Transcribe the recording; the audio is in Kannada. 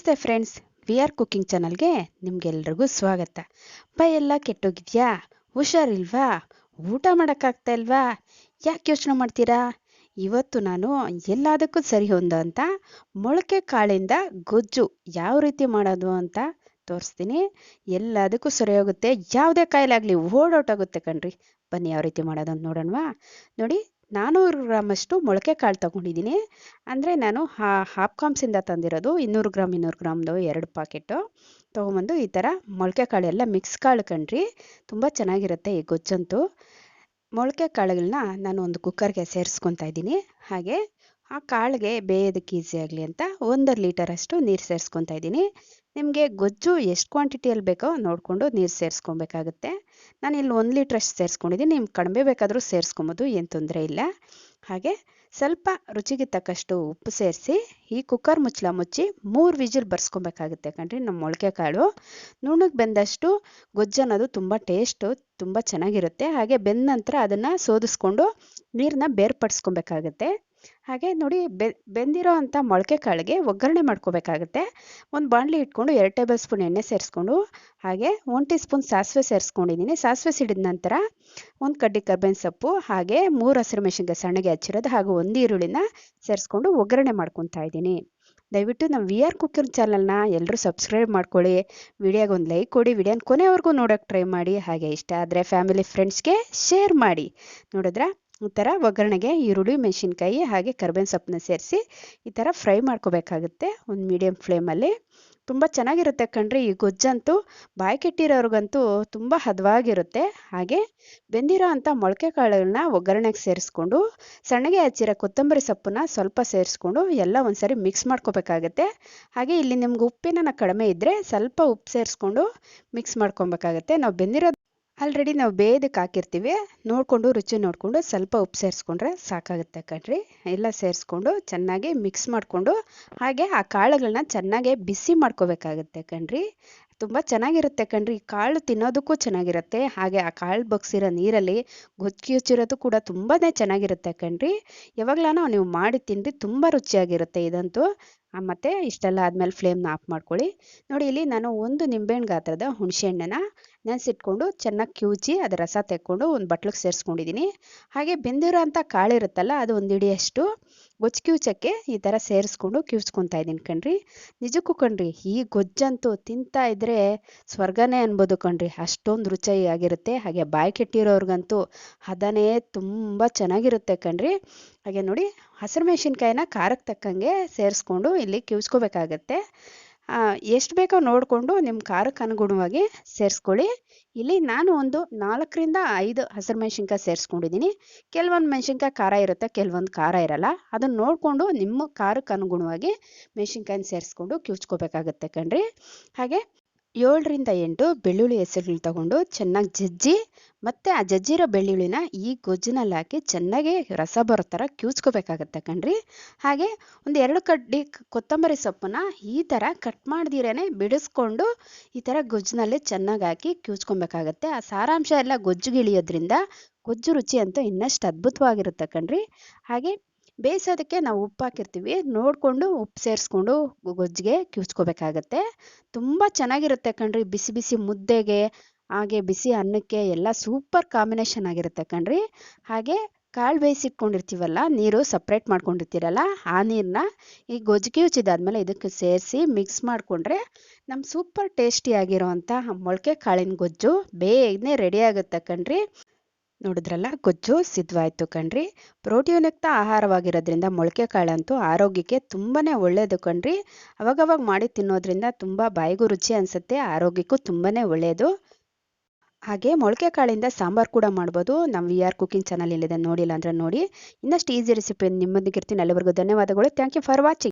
ನಮಸ್ತೆ ಫ್ರೆಂಡ್ಸ್, ವಿ ಆರ್ ಕುಕ್ಕಿಂಗ್ ಚಾನಲ್ಗೆ ನಿಮ್ಗೆಲ್ರಿಗೂ ಸ್ವಾಗತ. ಎಲ್ಲ ಕೆಟ್ಟೋಗಿದ್ಯಾ? ಹುಷಾರಿಲ್ವಾ? ಊಟ ಮಾಡೋಕ್ಕಾಗ್ತಾ ಇಲ್ವಾ? ಯಾಕೆ ಯೋಚನೆ ಮಾಡ್ತೀರಾ? ಇವತ್ತು ನಾನು ಎಲ್ಲದಕ್ಕೂ ಸರಿ ಅಂತ, ಮೊಳಕೆ ಕಾಳಿಂದ ಗೊಜ್ಜು ಯಾವ ರೀತಿ ಮಾಡೋದು ಅಂತ ತೋರಿಸ್ತೀನಿ. ಎಲ್ಲದಕ್ಕೂ ಸರಿ ಹೋಗುತ್ತೆ. ಯಾವುದೇ ಕಾಯಿಲೆ ಆಗಲಿ ಓಡೋಟಾಗುತ್ತೆ ಕಣ್ರಿ. ಬನ್ನಿ ಯಾವ ರೀತಿ ಮಾಡೋದು ಅಂತ ನೋಡೋಣವಾ? ನೋಡಿ ನಾನ್ನೂರು ಗ್ರಾಮಷ್ಟು ಮೊಳಕೆ ಕಾಳು ತಗೊಂಡಿದ್ದೀನಿ. ಅಂದರೆ ನಾನು ಹಾ ಹಾಪ್ಕಾಮ್ಸಿಂದ ತಂದಿರೋದು ಇನ್ನೂರು ಗ್ರಾಮ್ ಇನ್ನೂರು ಗ್ರಾಮ್ದು ಎರಡು ಪಾಕೆಟು ತೊಗೊಂಬಂದು ಈ ಥರ ಮೊಳಕೆ ಕಾಳು ಎಲ್ಲ ಮಿಕ್ಸ್ ಕಾಳು ಕಣ್ರಿ. ತುಂಬ ಚೆನ್ನಾಗಿರುತ್ತೆ ಈ ಗೊಜ್ಜಂತೂ. ಮೊಳಕೆ ಕಾಳುಗಳನ್ನ ನಾನು ಒಂದು ಕುಕ್ಕರ್ಗೆ ಸೇರಿಸ್ಕೊತಾ ಇದ್ದೀನಿ. ಹಾಗೆ ಆ ಕಾಳಿಗೆ ಬೇಯೋದಕ್ಕೆ ಈಸಿ ಆಗಲಿ ಅಂತ ಒಂದು ಲೀಟರಷ್ಟು ನೀರು ಸೇರಿಸ್ಕೊತಾ ಇದ್ದೀನಿ. ನಿಮಗೆ ಗೊಜ್ಜು ಎಷ್ಟು ಕ್ವಾಂಟಿಟಿಯಲ್ಲಿ ಬೇಕೋ ನೋಡಿಕೊಂಡು ನೀರು ಸೇರಿಸ್ಕೊಬೇಕಾಗುತ್ತೆ. ನಾನು ಇಲ್ಲಿ ಒಂದು ಲೀಟ್ರಷ್ಟು ಸೇರಿಸ್ಕೊಂಡಿದ್ದೀನಿ ನಿಮ್ಗೆ ಕಡಿಮೆ ಬೇಕಾದರೂ ಸೇರಿಸ್ಕೊಬೋದು, ಏನು ತೊಂದರೆ ಇಲ್ಲ. ಹಾಗೆ ಸ್ವಲ್ಪ ರುಚಿಗೆ ತಕ್ಕಷ್ಟು ಉಪ್ಪು ಸೇರಿಸಿ, ಈ ಕುಕ್ಕರ್ ಮುಚ್ಚಲ ಮುಚ್ಚಿ ಮೂರು ವಿಜಿಲ್ ಬರ್ಸ್ಕೊಬೇಕಾಗುತ್ತೆ ಕಣ್ರಿ ನಮ್ಮ ಮೊಳಕೆ ಕಾಳು ನುಣ್ಣಗೆ ಬೆಂದಷ್ಟು ಗೊಜ್ಜು ಅನ್ನೋದು ತುಂಬ ಟೇಸ್ಟು ತುಂಬ ಚೆನ್ನಾಗಿರುತ್ತೆ. ಹಾಗೆ ಬೆಂದ ನಂತರ ಅದನ್ನು ಸೋದಿಸ್ಕೊಂಡು ನೀರನ್ನ ಬೇರ್ಪಡಿಸ್ಕೊಬೇಕಾಗತ್ತೆ. ಹಾಗೆ ನೋಡಿ ಬೆ, ಬೆಂದಿರೋ ಅಂಥ ಮೊಳಕೆ ಕಾಳಿಗೆ ಒಗ್ಗರಣೆ ಮಾಡ್ಕೋಬೇಕಾಗುತ್ತೆ. ಒಂದು ಬಾಣಲಿ ಇಟ್ಕೊಂಡು ಎರಡು ಟೇಬಲ್ ಸ್ಪೂನ್ ಎಣ್ಣೆ ಸೇರಿಸ್ಕೊಂಡು, ಹಾಗೆ ಒನ್ ಟೀ ಸ್ಪೂನ್ ಸಾಸಿವೆ ಸೇರಿಸ್ಕೊಂಡಿದ್ದೀನಿ. ಸಾಸಿವೆ ಸಿಡಿದ ನಂತರ ಒಂದು ಕಡ್ಡಿ ಕರ್ಬೇವಿನ ಸೊಪ್ಪು, ಹಾಗೆ ಮೂರು ಹಸಿರು ಮೆಣಸಿನ್ಕಾಯಿ ಸಣ್ಣಗೆ ಹಚ್ಚಿರೋದು, ಹಾಗೂ ಒಂದು ಈರುಳ್ಳಿನ ಸೇರಿಸ್ಕೊಂಡು ಒಗ್ಗರಣೆ ಮಾಡ್ಕೊತಾ ಇದ್ದೀನಿ. ದಯವಿಟ್ಟು ನಮ್ಮ ವಿ ಆರ್ ಕುಕ್ಕರ್ ಚಾನಲ್ನ ಎಲ್ಲರೂ ಸಬ್ಸ್ಕ್ರೈಬ್ ಮಾಡ್ಕೊಳ್ಳಿ. ವಿಡಿಯೋಗೆ ಒಂದು ಲೈಕ್ ಕೊಡಿ, ವಿಡಿಯೋನ ಕೊನೆವರೆಗೂ ನೋಡೋಕ್ಕೆ ಟ್ರೈ ಮಾಡಿ. ಹಾಗೆ ಇಷ್ಟ ಆದರೆ ಫ್ಯಾಮಿಲಿ ಫ್ರೆಂಡ್ಸ್ಗೆ ಶೇರ್ ಮಾಡಿ. ನೋಡಿದ್ರೆ? ಈ ಥರ ಒಗ್ಗರಣೆಗೆ ಈರುಳ್ಳಿ, ಮೆಣಸಿನ್ಕಾಯಿ ಹಾಗೆ ಕರ್ಬೇವಿನ ಸೊಪ್ಪನ್ನ ಸೇರಿಸಿ ಈ ಥರ ಫ್ರೈ ಮಾಡ್ಕೋಬೇಕಾಗುತ್ತೆ ಒಂದು ಮೀಡಿಯಮ್ ಫ್ಲೇಮಲ್ಲಿ ತುಂಬ ಚೆನ್ನಾಗಿರುತ್ತೆ ಕಣ್ರಿ, ಈ ಗೊಜ್ಜಂತೂ ಬಾಯಿ ಕೆಟ್ಟಿರೋರ್ಗಂತೂ ತುಂಬ ಹದವಾಗಿರುತ್ತೆ. ಹಾಗೆ ಬೆಂದಿರೋ ಅಂಥ ಮೊಳಕೆ ಕಾಳುಗಳನ್ನ ಒಗ್ಗರಣೆಗೆ ಸೇರಿಸ್ಕೊಂಡು, ಸಣ್ಣಗೆ ಹಚ್ಚಿರೋ ಕೊತ್ತಂಬರಿ ಸೊಪ್ಪನ್ನ ಸ್ವಲ್ಪ ಸೇರಿಸ್ಕೊಂಡು ಎಲ್ಲ ಒಂದ್ಸರಿ ಮಿಕ್ಸ್ ಮಾಡ್ಕೋಬೇಕಾಗತ್ತೆ. ಹಾಗೆ ಇಲ್ಲಿ ನಿಮ್ಗೆ ಉಪ್ಪಿನ ಕಡಿಮೆ ಇದ್ದರೆ ಸ್ವಲ್ಪ ಉಪ್ಪು ಸೇರಿಸ್ಕೊಂಡು ಮಿಕ್ಸ್ ಮಾಡ್ಕೊಬೇಕಾಗತ್ತೆ. ನಾವು ಬೆಂದಿರೋ ಆಲ್ರೆಡಿ ನಾವು ಬೇಯದಕ್ಕೆ ಹಾಕಿರ್ತೀವಿ. ನೋಡಿಕೊಂಡು, ರುಚಿ ನೋಡಿಕೊಂಡು ಸ್ವಲ್ಪ ಉಪ್ಪು ಸೇರಿಸ್ಕೊಂಡ್ರೆ ಸಾಕಾಗುತ್ತೆ ಕಣ್ರಿ. ಎಲ್ಲ ಸೇರಿಸ್ಕೊಂಡು ಚೆನ್ನಾಗಿ ಮಿಕ್ಸ್ ಮಾಡಿಕೊಂಡು, ಹಾಗೆ ಆ ಕಾಳುಗಳನ್ನ ಚೆನ್ನಾಗಿ ಬಿಸಿ ಮಾಡ್ಕೋಬೇಕಾಗುತ್ತೆ ಕಣ್ರಿ. ತುಂಬ ಚೆನ್ನಾಗಿರುತ್ತೆ ಕಣ್ರಿ. ಕಾಳು ತಿನ್ನೋದಕ್ಕೂ ಚೆನ್ನಾಗಿರುತ್ತೆ. ಹಾಗೆ ಆ ಕಾಳು ಬಗ್ಸಿರೋ ನೀರಲ್ಲಿ ಗೊಜ್ಜಿರೋದು ಕೂಡ ತುಂಬಾ ಚೆನ್ನಾಗಿರುತ್ತೆ ಕಣ್ರಿ. ಯಾವಾಗಲಾನು ನೀವು ಮಾಡಿ ತಿನ್ರಿ ತುಂಬ ರುಚಿಯಾಗಿರುತ್ತೆ ಇದಂತೂ. ಮತ್ತು ಇಷ್ಟೆಲ್ಲ ಆದಮೇಲೆ ಫ್ಲೇಮ್ನ ಆಫ್ ಮಾಡ್ಕೊಳ್ಳಿ. ನೋಡಿ, ಇಲ್ಲಿ ನಾನು ಒಂದು ನಿಂಬೆಹಣ್ಣು ಗಾತ್ರದ ಹುಣಸೆಹಣ್ಣನ್ನ ನೆನೆಸಿಟ್ಕೊಂಡು ಚೆನ್ನಾಗಿ ಕಿವುಚಿ ಅದರ ರಸ ತೆಕ್ಕೊಂಡು ಒಂದು ಬಟ್ಲಿಗೆ ಸೇರಿಸ್ಕೊಂಡಿದ್ದೀನಿ ಹಾಗೆ ಬೆಂದಿರೋ ಅಂಥ ಕಾಳಿರುತ್ತಲ್ಲ ಅದು ಒಂದು ಹಿಡಿಯಷ್ಟು ಗೊಜ್ಜು ಕಿವುಚಕ್ಕೆ ಈ ಥರ ಸೇರಿಸ್ಕೊಂಡು ಕಿವುಚ್ಕೊತಾ ಇದ್ದೀನಿ ಕಣ್ರಿ. ನಿಜಕ್ಕೂ ಕಣ್ರಿ, ಈ ಗೊಜ್ಜಂತೂ ತಿಂತಾ ಇದ್ರೆ ಸ್ವರ್ಗನೇ ಅನ್ಬೋದು ಕಣ್ರಿ. ಅಷ್ಟೊಂದು ರುಚಿಯಾಗಿರುತ್ತೆ ಹಾಗೆ ಬಾಯಿ ಕೆಟ್ಟಿರೋರ್ಗಂತೂ ಹದನೇ ತುಂಬ ಚೆನ್ನಾಗಿರುತ್ತೆ ಕಣ್ರಿ. ಹಾಗೆ ನೋಡಿ, ಹಸಿರು ಮೆಣಸಿನ್ಕಾಯಿನ ಖಾರಕ್ಕೆ ತಕ್ಕಂಗೆ ಸೇರಿಸ್ಕೊಂಡು ಇಲ್ಲಿ ಕಿವುಚ್ಕೋಬೇಕಾಗತ್ತೆ ಎಷ್ಟು ಬೇಕೋ ನೋಡಿಕೊಂಡು ನಿಮ್ಮ ಖಾರಕ್ಕೆ ಅನುಗುಣವಾಗಿ ಸೇರಿಸ್ಕೊಳ್ಳಿ. ಇಲ್ಲಿ ನಾನು ಒಂದು ನಾಲ್ಕರಿಂದ ಐದು ಹಸಿರು ಮೆಣಸಿನ್ಕಾಯಿ ಸೇರಿಸ್ಕೊಂಡಿದ್ದೀನಿ ಕೆಲವೊಂದು ಮೆಣಸಿನ್ಕಾಯಿ ಖಾರ ಇರುತ್ತೆ, ಕೆಲವೊಂದು ಖಾರ ಇರಲ್ಲ. ಅದನ್ನು ನೋಡಿಕೊಂಡು ನಿಮ್ಮ ಖಾರಕ್ಕೆ ಅನುಗುಣವಾಗಿ ಮೆಣಸಿನ್ಕಾಯಿನ ಸೇರಿಸ್ಕೊಂಡು ಕಿವುಚ್ಕೋಬೇಕಾಗತ್ತೆ ಕಣ್ರಿ. ಹಾಗೆ ಏಳರಿಂದ ಎಂಟು ಬೆಳ್ಳುಳ್ಳಿ ಹೆಸರುಗಳು ತಗೊಂಡು ಚೆನ್ನಾಗಿ ಜಜ್ಜಿ, ಮತ್ತು ಆ ಜಜ್ಜಿರೋ ಬೆಳ್ಳುಳ್ಳಿನ ಈ ಗೊಜ್ಜಿನಲ್ಲಿ ಹಾಕಿ ಚೆನ್ನಾಗಿ ರಸ ಬರೋ ಥರ ಕ್ಯೂಚ್ಕೋಬೇಕಾಗತ್ತೆ ಕಣ್ರಿ. ಹಾಗೆ ಒಂದು ಎರಡು ಕಡ್ಡಿ ಕೊತ್ತಂಬರಿ ಸೊಪ್ಪನ್ನ ಈ ಥರ ಕಟ್ ಮಾಡ್ದಿರೇ ಬಿಡಿಸ್ಕೊಂಡು ಈ ಥರ ಗೊಜ್ಜಿನಲ್ಲಿ ಚೆನ್ನಾಗಿ ಹಾಕಿ ಕ್ಯೂಚ್ಕೊಬೇಕಾಗತ್ತೆ ಆ ಸಾರಾಂಶ ಎಲ್ಲ ಗೊಜ್ಜಿಗೆ ಇಳಿಯೋದ್ರಿಂದ ಗೊಜ್ಜು ರುಚಿ ಅಂತೂ ಇನ್ನಷ್ಟು ಅದ್ಭುತವಾಗಿರುತ್ತೆ ಕಣ್ರಿ. ಹಾಗೆ ಬೇಯಿಸೋದಕ್ಕೆ ನಾವು ಉಪ್ಪು ಹಾಕಿರ್ತೀವಿ. ನೋಡಿಕೊಂಡು ಉಪ್ಪು ಸೇರಿಸ್ಕೊಂಡು ಗೊಜ್ಜಿಗೆ ಕಿವುಚ್ಕೋಬೇಕಾಗತ್ತೆ. ತುಂಬ ಚೆನ್ನಾಗಿರುತ್ತೆ ಕಣ್ರಿ. ಬಿಸಿ ಬಿಸಿ ಮುದ್ದೆಗೆ, ಹಾಗೆ ಬಿಸಿ ಅನ್ನಕ್ಕೆ ಎಲ್ಲ ಸೂಪರ್ ಕಾಂಬಿನೇಷನ್ ಆಗಿರುತ್ತೆ ಕಣ್ರಿ. ಹಾಗೆ ಕಾಳು ಬೇಯಿಸಿಟ್ಕೊಂಡಿರ್ತೀವಲ್ಲ, ನೀರು ಸಪ್ರೇಟ್ ಮಾಡ್ಕೊಂಡಿರ್ತೀರಲ್ಲ, ಆ ನೀರನ್ನ ಈ ಗೊಜ್ಜಿಗೆ ಉಚ್ಚಿದಾದ್ಮೇಲೆ ಇದಕ್ಕೆ ಸೇರಿಸಿ ಮಿಕ್ಸ್ ಮಾಡಿಕೊಂಡ್ರೆ ನಮ್ಮ ಸೂಪರ್ ಟೇಸ್ಟಿಯಾಗಿರೋವಂಥ ಮೊಳಕೆ ಕಾಳಿನ ಗೊಜ್ಜು ಬೇಗನೆ ರೆಡಿ ಆಗುತ್ತೆ ಕಣ್ರಿ. ನೋಡಿದ್ರಲ್ಲ, ಗೊಜ್ಜು ಸಿದ್ಧವಾಯ್ತು ಕಣ್ರಿ. ಪ್ರೋಟೀನ್ಯುಕ್ತ ಆಹಾರವಾಗಿರೋದ್ರಿಂದ ಮೊಳಕೆ ಕಾಳಂತೂ ಆರೋಗ್ಯಕ್ಕೆ ತುಂಬಾ ಒಳ್ಳೆಯದು ಕಣ್ರಿ. ಅವಾಗವಾಗ ಮಾಡಿ ತಿನ್ನೋದ್ರಿಂದ ತುಂಬ ಬಾಯಿಗೂ ರುಚಿ ಅನಿಸುತ್ತೆ, ಆರೋಗ್ಯಕ್ಕೂ ತುಂಬಾ ಒಳ್ಳೆಯದು ಹಾಗೆ ಮೊಳಕೆ ಕಾಳಿಂದ ಸಾಂಬಾರು ಕೂಡ ಮಾಡ್ಬೋದು. ನಮ್ಮ ವಿ ಆರ್ ಕುಕಿಂಗ್ ಚಾನಲ್ ಇಲ್ಲಿದೆ, ನೋಡಿಲ್ಲ ಅಂದರೆ ನೋಡಿ. ಇನ್ನಷ್ಟು ಈಸಿ ರೆಸಿಪಿ ನಿಮ್ಮೊಂದಿಗೆ ಇರ್ತೀನಿ ಅಲ್ಲಿವರೆಗೂ ಧನ್ಯವಾದಗಳು. Thank you for watching